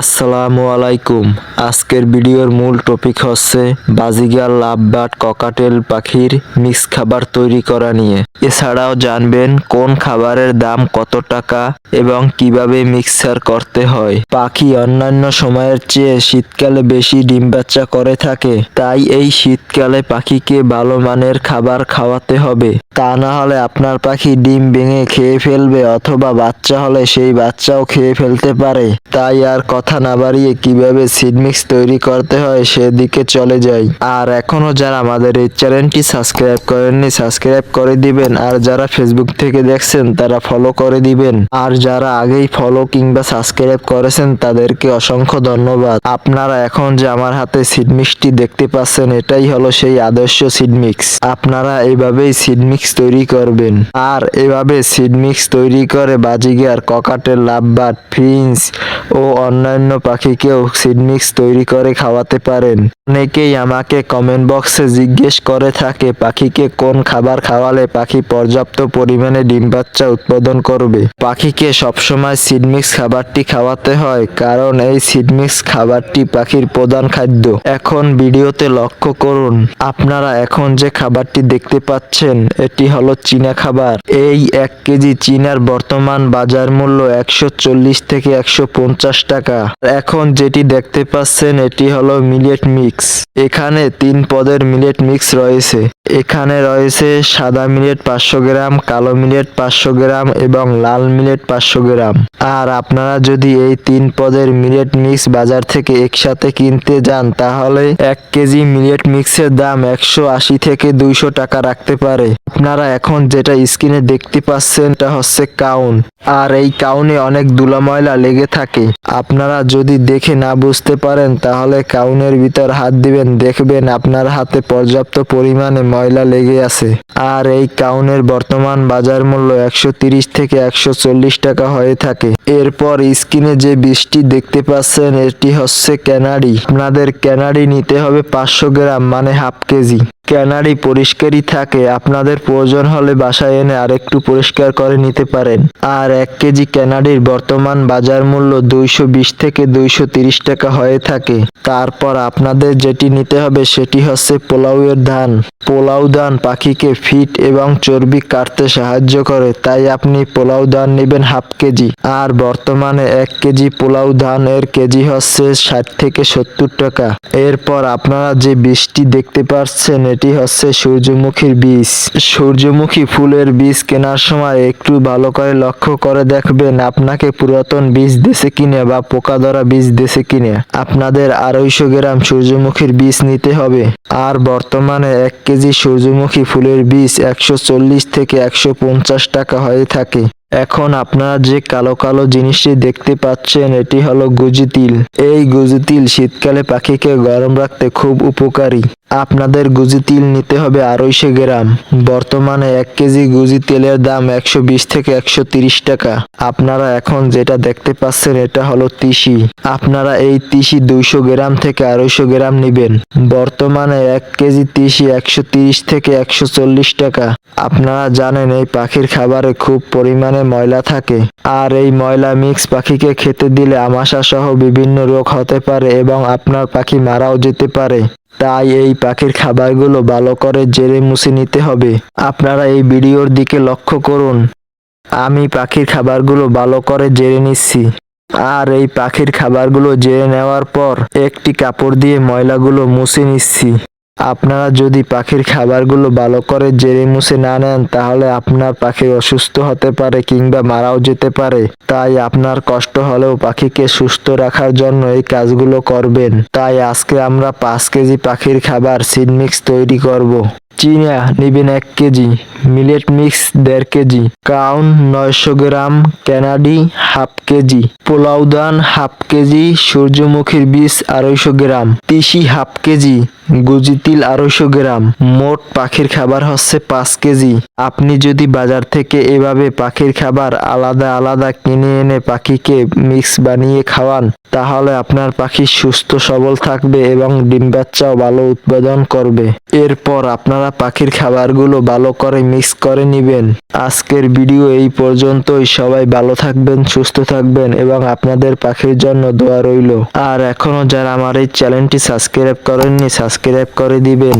আসসালামু আলাইকুম। আজকের ভিডিওর মূল টপিক হচ্ছে বাজিগার লাভবাট ককাটেল পাখির মিক্স খাবার তৈরি করা নিয়ে। এছাড়াও জানবেন কোন খাবারের দাম কত টাকা এবং কীভাবে মিক্সার করতে হয়। পাখি অন্যান্য সময়ের চেয়ে শীতকালে বেশি ডিম বাচ্চা করে থাকে, তাই এই শীতকালে পাখিকে ভালো মানের খাবার খাওয়াতে হবে। তা না হলে আপনার পাখি ডিম ভেঙে খেয়ে ফেলবে অথবা বাচ্চা হলে সেই বাচ্চাও খেয়ে ফেলতে পারে। তাই আর কথা না বাড়িয়ে কীভাবে সিড মিক্স তৈরি করতে হয় সেদিকে চলে যাই। আর এখনও যারা আমাদের এই চ্যানেলটি সাবস্ক্রাইব করেননি, সাবস্ক্রাইব করে দিবেন। আর যারা ফেসবুক থেকে দেখছেন, তারা ফলো করে দিবেন। আর যারা আগেই ফলো কিংবা সাবস্ক্রাইব করেছেন, তাদেরকে অসংখ্য ধন্যবাদ। আপনারা এখন যে আমার হাতে সিড মিক্সটি দেখতে পাচ্ছেন, এটাই হলো সেই আদর্শ সিড মিক্স আপনারা এইভাবেই সিড মিক্স তৈরি করবেন। আর এভাবে সিড মিক্স তৈরি করে বাজিগার ককাটের লাভবাট ফ্রিন্স ও অন্যান্য পাখিকেও সিড মিক্স তৈরি করে খাওয়াতে পারেন। অনেকেই আমাকে কমেন্ট বক্সে জিজ্ঞেস করে থাকে, পাখিকে কোন খাবার খাওয়ালে পাখি পর্যাপ্ত পরিমাণে ডিম বাচ্চা উৎপাদন করবে? পাখিকে সবসময় সিড মিক্স খাবারটি খাওয়াতে হয়, কারণ এই সিড মিক্স খাবারটি পাখির প্রধান খাদ্য। এখন ভিডিওতে লক্ষ্য করুন, আপনারা এখন যে খাবারটি দেখতে পাচ্ছেন, এটি হলো চীনা খাবার। এই এক কেজি চীনার বর্তমান বাজার মূল্য একশো চল্লিশ থেকে একশো পনেরো পঞ্চাশ টাকা। এখন যেটি দেখতে পাচ্ছেন, এটি হলো মিলেট মিক্স। এখানে তিন পদের মিলেট মিক্স রয়েছে। এখানে রয়েছে সাদা মিলেট পাঁচশো গ্রাম, কালো মিলেট পাঁচশো গ্রাম এবং লাল মিলেট পাঁচশো গ্রাম। আর আপনারা যদি এই তিন পদের মিলেট মিক্স বাজার থেকে একসাথে কিনতে যান, তাহলে এক কেজি মিলেট মিক্সের দাম একশো আশি থেকে দুইশো টাকা রাখতে পারে। আপনারা এখন যেটা স্ক্রিনে দেখতে পাচ্ছেন, এটা হচ্ছে কাউন। আর এই কাউনে অনেক ধুলা ময়লা লেগে থাকে। আপনারা যদি দেখে না বুঝতে পারেন, তাহলে কাউনের ভিতর হাত দিবেন, দেখবেন আপনার হাতে পর্যাপ্ত পরিমাণে ময়লা লেগে আছে। আর এই কাউনের বর্তমান বাজার মূল্য একশো থেকে একশো চল্লিশ টাকা হয়ে থাকে। এরপর স্ক্রিনে যে বীজটি দেখতে পাচ্ছেন, এটি হচ্ছে ক্যানাডি আপনাদের ক্যানাডি নিতে হবে পাঁচশো গ্রাম মানে হাফ কেজি। ক্যানারি পরিষ্কারই থাকে, আপনাদের প্রয়োজন হলে বাসায় এনে আরেকটু পরিষ্কার করে নিতে পারেন। আর এক কেজি ক্যানাডির বর্তমান বাজার মূল্য দুইশো বিশ থেকে দুইশো টাকা হয়ে থাকে। তারপর আপনাদের যেটি নিতে হবে সেটি হচ্ছে পোলাউয়ের ধান। পোলাও ধান পাখিকে ফিট এবং চর্বি কাটতে সাহায্য করে, তাই আপনি পোলাও ধান নেবেন হাফ কেজি। আর বর্তমানে এক কেজি পোলাও ধান এর কেজি হচ্ছে ষাট থেকে সত্তর টাকা। এরপর আপনারা যে বীজটি দেখতে পাচ্ছেন এটি হচ্ছে সূর্যমুখীর বীজ। সূর্যমুখী ফুলের বীজ কেনার সময় একটু ভালো করে লক্ষ্য করে দেখবেন আপনাকে পুরাতন বীজ দেশে কিনে বা পোকা ধরা বীজ দেশে কিনে। আপনাদের আড়াইশো গ্রাম সূর্যমুখীর বীজ নিতে হবে। আর বর্তমানে এক কেজি সূর্যমুখী ফুলের বীজ একশো চল্লিশ থেকে একশো পঞ্চাশ টাকা হয়ে থাকে। এখন আপনারা যে কালো কালো জিনিসটি দেখতে পাচ্ছেন, এটি হলো গুজি তিল। এই গুজি তিল শীতকালে পাখিকে গরম রাখতে খুব উপকারী। আপনাদের গুজি তিল নিতে হবে আড়াইশো গ্রাম। বর্তমানে এক কেজি গুজি তেলের দাম একশো বিশ থেকে একশো তিরিশ টাকা। আপনারা এখন যেটা দেখতে পাচ্ছেন, এটা হলো তিসি। আপনারা এই তিসি দুইশো গ্রাম থেকে আড়াইশো গ্রাম নেবেন। বর্তমানে এক কেজি তিসি একশো তিরিশ থেকে একশো চল্লিশ টাকা। আপনারা জানেন, এই পাখির খাবারে খুব পরিমাণে ময়লা থাকে। আর এই ময়লা মিক্স পাখিকে খেতে দিলে আমাশা সহ বিভিন্ন রোগ হতে পারে এবং আপনার পাখি মারাও যেতে পারে। তাই এই পাখির খাবারগুলো ভালো করে জেরে মুছে নিতে হবে। আপনারা এই ভিডিওর দিকে লক্ষ্য করুন। আমি পাখির খাবারগুলো ভালো করে জেরে নিচ্ছি। আর এই পাখির খাবারগুলো জেরে নেওয়ার পর একটি কাপড় দিয়ে ময়লাগুলো মুছে নিচ্ছি। আপনারা যদি পাখির খাবারগুলো ভালো করে জেরে মুছে না নেন, তাহলে আপনার পাখি অসুস্থ হতে পারে কিংবা মারাও যেতে পারে তাই আপনার কষ্ট হলেও পাখিকে সুস্থ রাখার জন্য এই কাজগুলো করবেন তাই আজকে আমরা পাঁচ কেজি পাখির খাবার সিড মিক্স তৈরি করব। চিনা নিবেন এক কেজি, মিলেট মিক্স দেড় কেজি কাউন নয়শো গ্রাম ক্যানাডি হাফ কেজি, পোলাও দান হাফ কেজি, সূর্যমুখীর বীজ আড়াইশো গ্রাম, তিসি হাফ কেজি, গুজি তিল আড়াইশো গ্রাম, মোট পাখির খাবার হচ্ছে পাঁচ কেজি। আপনি যদি বাজার থেকে এভাবে পাখির খাবার আলাদা আলাদা কিনে এনে পাখিকে মিক্স বানিয়ে খাওয়ান, তাহলে আপনার পাখি সুস্থ সবল থাকবে এবং ডিম বাচ্চাও ভালো উৎপাদন করবে। এরপর আপনারা আপনারা পাখির খাবারগুলো ভালো করে মিক্স করে নেবেন। আজকের ভিডিও এই পর্যন্তই। সবাই ভালো থাকবেন, সুস্থ থাকবেন এবং আপনাদের পাখির জন্য দোয়া রইল। আর এখনও যারা আমার এই চ্যানেলটি সাবস্ক্রাইব করেননি সাবস্ক্রাইব করে দিবেন।